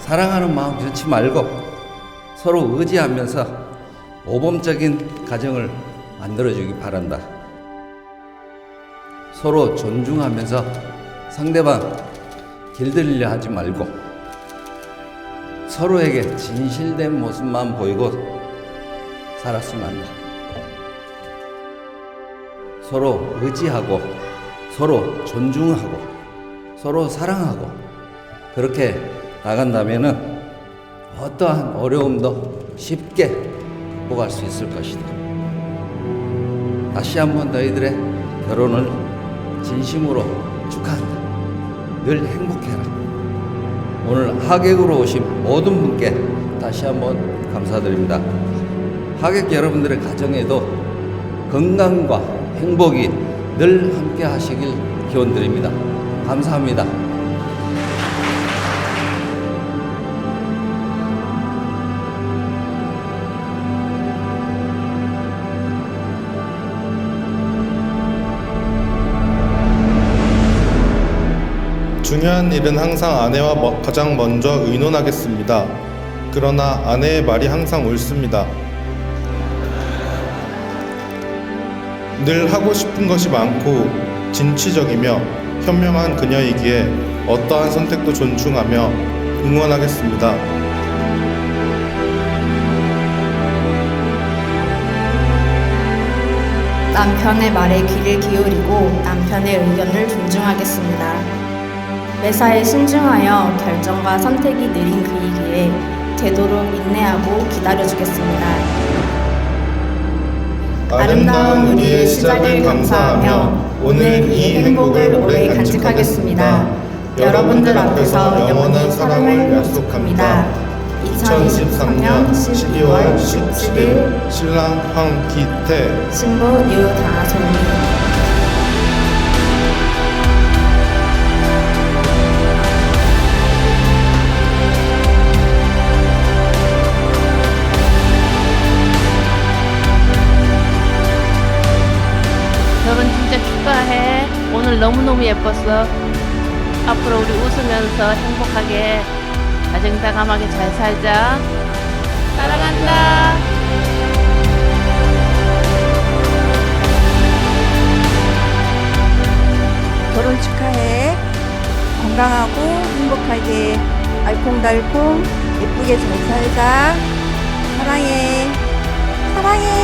사랑하는 마음 변치 말고 서로 의지하면서 모범적인 가정을 만들어주기 바란다. 서로 존중하면서 상대방 길들이려 하지 말고 서로에게 진실된 모습만 보이고 살았으면 한다. 서로 의지하고 서로 존중하고 서로 사랑하고 그렇게 나간다면은 어떠한 어려움도 쉽게 극복할 수 있을 것이다. 다시 한번 너희들의 결혼을 진심으로 축하한다. 늘 행복해라. 오늘 하객으로 오신 모든 분께 다시 한번 감사드립니다. 하객 여러분들의 가정에도 건강과 행복이 늘 함께 하시길 기원드립니다. 감사합니다. 중요한 일은 항상 아내와 머- 가장 먼저 의논하겠습니다. 그러나 아내의 말이 항상 옳습니다. 늘 하고 싶은 것이 많고 진취적이며 현명한 그녀이기에 어떠한 선택도 존중하며 응원하겠습니다. 남편의 말에 귀를 기울이고 남편의 의견을 존중하겠습니다. 매사에 신중하여 결정과 선택이 느린 그이기에 되도록 인내하고 기다려주겠습니다. 아름다운 우리의 시작을 감사하며 오늘 이 행복을 오래 간직하겠습니다. 여러분들 앞에서 영원한 사랑을 약속합니다. 2023년 12월 17일 신랑 황기태 신부 유다솜님 오늘 너무너무 예뻤어. 앞으로 우리 웃으면서 행복하게 가정다감하게 잘 살자. 사랑한다. 결혼 축하해. 건강하고 행복하게 알콩달콩 예쁘게 잘 살자. 사랑해. 사랑해.